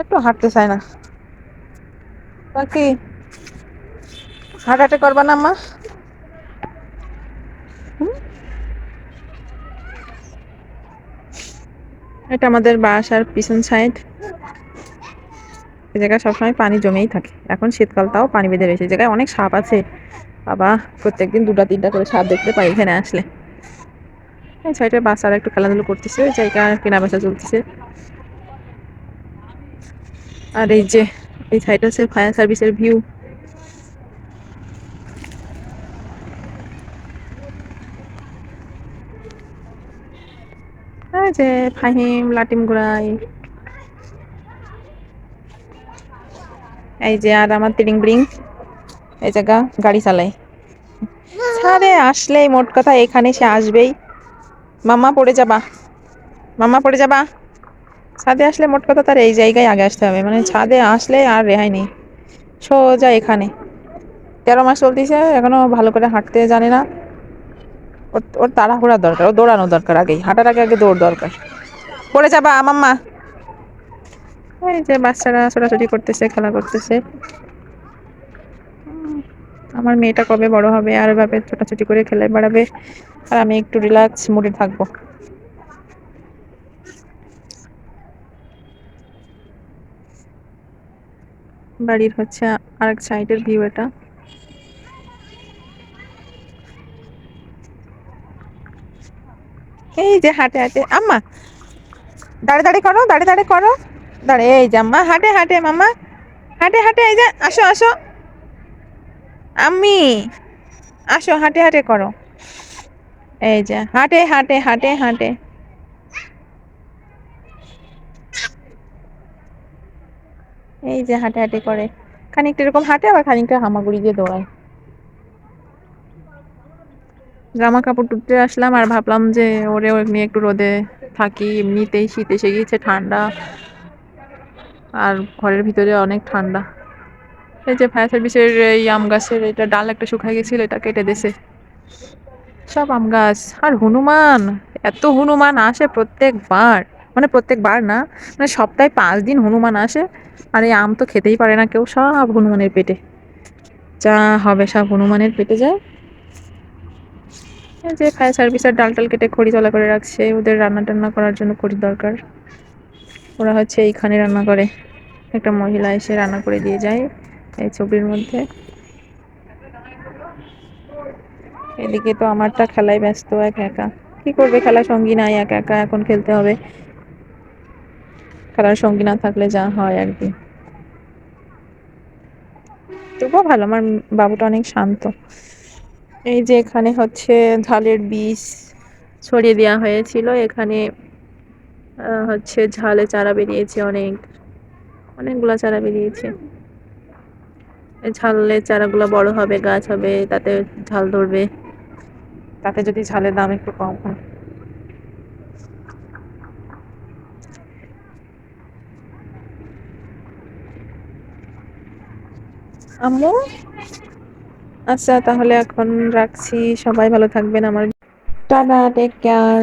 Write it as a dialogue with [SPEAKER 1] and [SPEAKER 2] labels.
[SPEAKER 1] একটু হাঁটতে চায় না। বাকি হাঁটাহাঁটি করবা না, মা? এটা আমাদের বাসার পিছন সাইড এই জায়গায় সবসময় পানি জমেই থাকে। এখন শীতকাল তাও পানি বেঁধে রয়েছে। জায়গায় অনেক সাপ আছে। বাবা, প্রত্যেকদিন দুটা, তিনটা করে সাপ দেখতে পাই এখানে আসলে। এই সাইডে বাচ্চারা একটু খেলাধুলো করতেছে। জায়গা কেনা বেচা চলতেছে। আর এই যে, এই সাইড আছে ফায়ার সার্ভিসের ভিউ যে ফাহিম, লাটিম গুড়াই। এই যে আর আমার তিরিং ব্রিং। এই জায়গা, গাড়ি চালাই ছাড়ে আসলেই মোট কথা এখানে সে আসবেই। মাম্মা পড়ে যাবা। মামা পড়ে যাবা। ছাদে আসলে মোট কথা তার এই জায়গায় আগে আসতে হবে। মানে ছাদে আসলে আর রেহাই নেই। সোজা এখানে। তেরো মাস চলতেছে, এখনও ভালো করে হাঁটতে জানে না। ওর ওর তাড়াহুড়ার দরকার, ও দৌড়ানো দরকার আগেই। হাঁটার আগে আগে দৌড় দরকার। পড়ে যাবা, মাম্মা। এই যে বাচ্চারা ছোটাছুটি করতেছে, খেলা করতেছে। আমার মেয়েটা কবে বড় হবে, আর এভাবে ছোটাছুটি করে খেলে বেড়াবে। আর আমি একটু রিল্যাক্স মুডে থাকব। বাড়ির হচ্ছে আরেক সাইডের ভিউ এটা। এই যে হাঁটে হাঁটে, আম্মা, দাঁড়ে দাঁড়ে করো, দাঁড়ে দাঁড়ে করো। দাঁড়ে, এই যে আম্মা, হাঁটে হাঁটে মামা হাঁটে হাঁটে, এই যে, আসো আসো। আমি আসো, হাঁটে হাঁটে করো। এই যে, হাঁটে হাঁটে হাঁটে হাঁটে। এই যে হাঁটে হাঁটে করে। খানিকটা এরকম হাঁটে, আবার খানিকটা হামাগুড়ি দিয়ে দৌড়ায়। জামা কাপড় টুকতে আসলাম আর ভাবলাম যে ওরে নিয়ে একটু রোদে থাকি, এমনিতেই শীত এসে গিয়েছে, ঠান্ডা। আর ঘরের ভিতরে অনেক ঠান্ডা। এই যে ফায়ার সার্ভিসের এই আম গাছের এটা ডাল একটা শুকায় গেছিল, এটা কেটে দিছে। সব আম গাছ। আর হনুমান, এত হনুমান আসে প্রত্যেকবার। মানে প্রত্যেকবার না মানে সপ্তাহে পাঁচ দিন হনুমান আসে, আর এই আম তো খেতেই পারে না কেউ, সব হনুমানের পেটে। যা হবে সব হনুমানের পেটে যায়। যে ফায়ার সার্ভিসের ডাল টাল কেটে খড়ি তলা করে রাখছে, ওদের রান্না টান্না করার জন্য খড়ি দরকার। ওরা হচ্ছে এইখানে রান্না করে। একটা মহিলা এসে রান্না করে দিয়ে যায় এই ছবির মধ্যে। এদিকে তো আমারটা খেলায় ব্যস্ত, একা একা। কি করবে? খেলা সঙ্গী নাই, একা একা, এখন খেলতে হবে। খেলার সঙ্গী না থাকলে যা হয় আর কি। তবুও ভালো, আমার বাবুটা অনেক শান্ত। এই যে এখানে হচ্ছে ঝালের বীজ ছড়িয়ে দেওয়া হয়েছিল, এখানে হচ্ছে ঝালে চারা বেরিয়েছে অনেক, অনেকগুলা চারা বেরিয়েছে। ঝালের চারাগুলো বড় হবে, গাছ হবে, তাতে ঝাল ধরবে। তাতে যদি ঝালের দাম একটু কম হয়। আম্মু? আচ্ছা তাহলে এখন রাখছি। সবাই ভালো থাকবেন আমার। Tata take care